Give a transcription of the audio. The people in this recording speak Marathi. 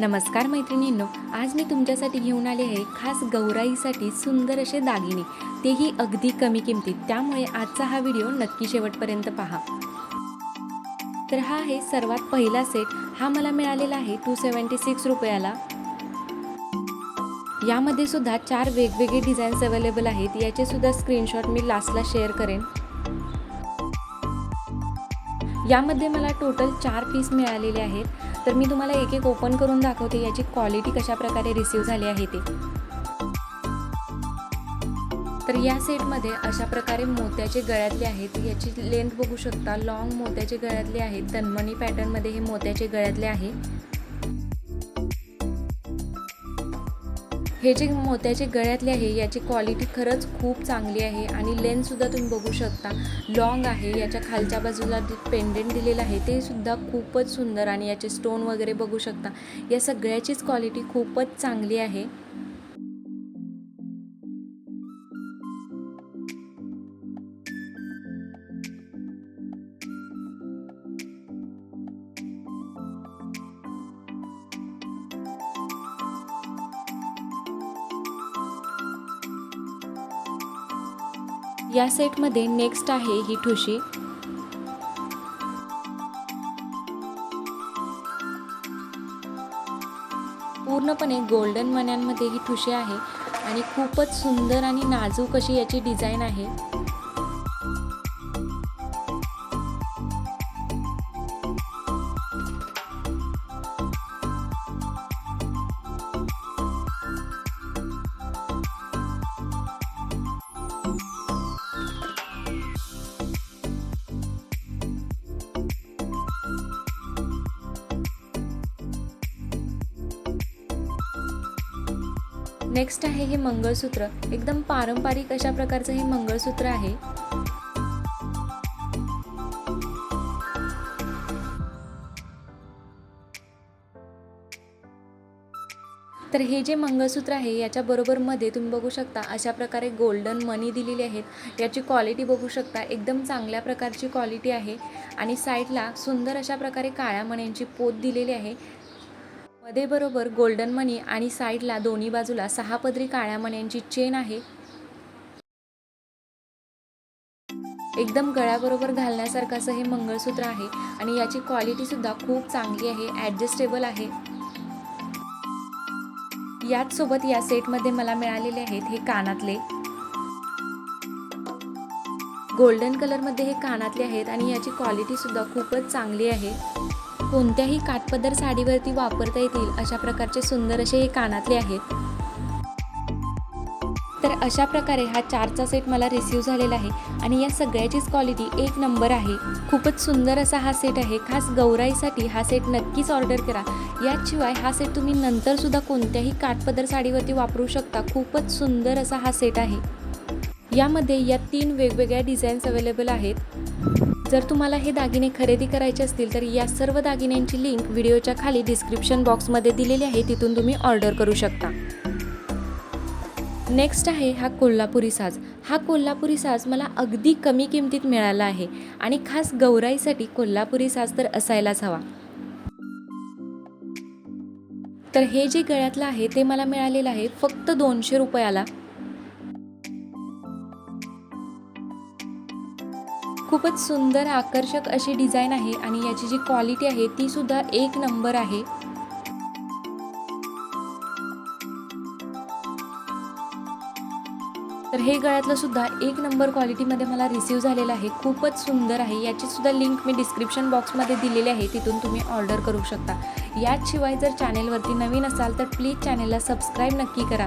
नमस्कार मैत्रिणींनो आज मी तुमच्यासाठी घेऊन आले आहे खास गौराईसाठी सुंदर असे दागिने. तेही अगदी कमी किमतीत. त्यामुळे आजचा हा व्हिडिओ नक्की शेवटपर्यंत पहा. तर हा आहे सर्वात पहिला सेट हा मला मिळालेला आहे टू सेवन्टी सिक्स रुपयाला. यामध्ये सुद्धा चार वेगवेगळे डिझाईन्स अवेलेबल आहेत. याचे सुद्धा स्क्रीनशॉट मी लास्टला शेअर करेन. यामध्ये मला टोटल चार पीस मिळालेले आहेत. तर मी तुम्हाला एक एक ओपन करून दाखवते याची क्वालिटी कशाप्रकारे रिसिव्ह रिसीव झाली आहे ते. तर या सेटमध्ये अशा प्रकारे मोत्याचे गळ्यातले आहेत. याची लेंथ बघू शकता. लॉंग मोत्याचे गळ्यातले आहेत. तन्मणी पॅटर्नमध्ये हे मोत्याचे गळ्यातले आहे. हे जे मोत्याचे गळ्यातले आहे याची क्वालिटी खरंच खूप चांगली आहे आणि लेन्थसुद्धा तुम्ही बघू शकता. लॉंग आहे याच्या खालच्या बाजूला पेंडेंट दिलेलं आहे ते सुद्धा खूपच सुंदर आणि याचे स्टोन वगैरे बघू शकता. या सगळ्याचीच क्वालिटी खूपच चांगली आहे. या सेटमध्ये नेक्स्ट आहे ही ठुशी. पूर्णपणे गोल्डन मण्यांमध्ये ही ठुशी आहे आणि खूपच सुंदर आणि नाजूक अशी याची डिझाईन आहे. नेक्स्ट आहे हे मंगळसूत्र. एकदम पारंपरिक अशा प्रकारचं हे मंगळसूत्र आहे. तर हे जे मंगळसूत्र आहे याच्याबरोबरमध्ये तुम्ही बघू शकता अशा प्रकारे गोल्डन मनी दिलेली आहेत. याची क्वालिटी बघू शकता. एकदम चांगल्या प्रकारची क्वालिटी आहे. आणि साईडला सुंदर अशा प्रकारे काळ्या मण्यांची पोत दिलेली आहे. मध्ये बरोबर गोल्डन मनी आणि साईडला दोन्ही बाजूला सहा पदरी काळ्या मण्यांची चेन आहे. एकदम गळ्याबरोबर घालण्यासारखं असं हे मंगळसूत्र आहे आणि याची क्वालिटी सुद्धा खूप चांगली आहे ॲडजस्टेबल आहे. याच सोबत या सेटमध्ये मला मिळालेले आहेत हे कानातले. गोल्डन कलरमध्ये हे कानातले आहेत आणि याची क्वालिटी सुद्धा खूपच चांगली आहे. कोणत्याही काठपदर साडीवरती वापरता येतील अशा प्रकारचे सुंदर असे हे कानातले आहेत. तर अशा प्रकारे हा चारचा सेट मला रिसीव झालेला आहे आणि या सगळ्याचीच क्वालिटी एक नंबर आहे. खूपच सुंदर असा हा सेट आहे. खास गौराईसाठी हा सेट नक्कीच ऑर्डर करा. याशिवाय हा सेट तुम्ही नंतरसुद्धा कोणत्याही काठपदर साडीवरती वापरू शकता. खूपच सुंदर असा हा सेट आहे. यामध्ये या तीन वेगवेगळ्या डिझाईन्स अवेलेबल आहेत. जर तुम्हाला हे दागिने खरेदी करायचे असतील तर या सर्व दागिन्यांची लिंक व्हिडिओच्या खाली डिस्क्रिप्शन बॉक्समध्ये दिलेली आहे तिथून तुम्ही ऑर्डर करू शकता. नेक्स्ट आहे हा कोल्हापुरी साज. हा कोल्हापुरी साज मला अगदी कमी किमतीत मिळाला आहे आणि खास गौराईसाठी कोल्हापुरी साज तर असायलाच हवा. तर हे जे गळ्यातलं आहे ते मला मिळालेलं आहे फक्त दोनशे रुपयाला. खूपच सुंदर आकर्षक अशी डिझाईन आहे आणि याची जी क्वालिटी आहे ती सुद्धा एक नंबर आहे. तर हे गळ्यातलं सुद्धा एक नंबर क्वालिटीमध्ये मला रिसीव झालेलं आहे. खूपच सुंदर आहे. याची सुद्धा लिंक मी डिस्क्रिप्शन बॉक्समध्ये दिलेली आहे. तिथून तुम्ही ऑर्डर करू शकता. याशिवाय जर चॅनेलवरती नवीन असाल तर प्लीज चॅनेलला सबस्क्राईब नक्की करा.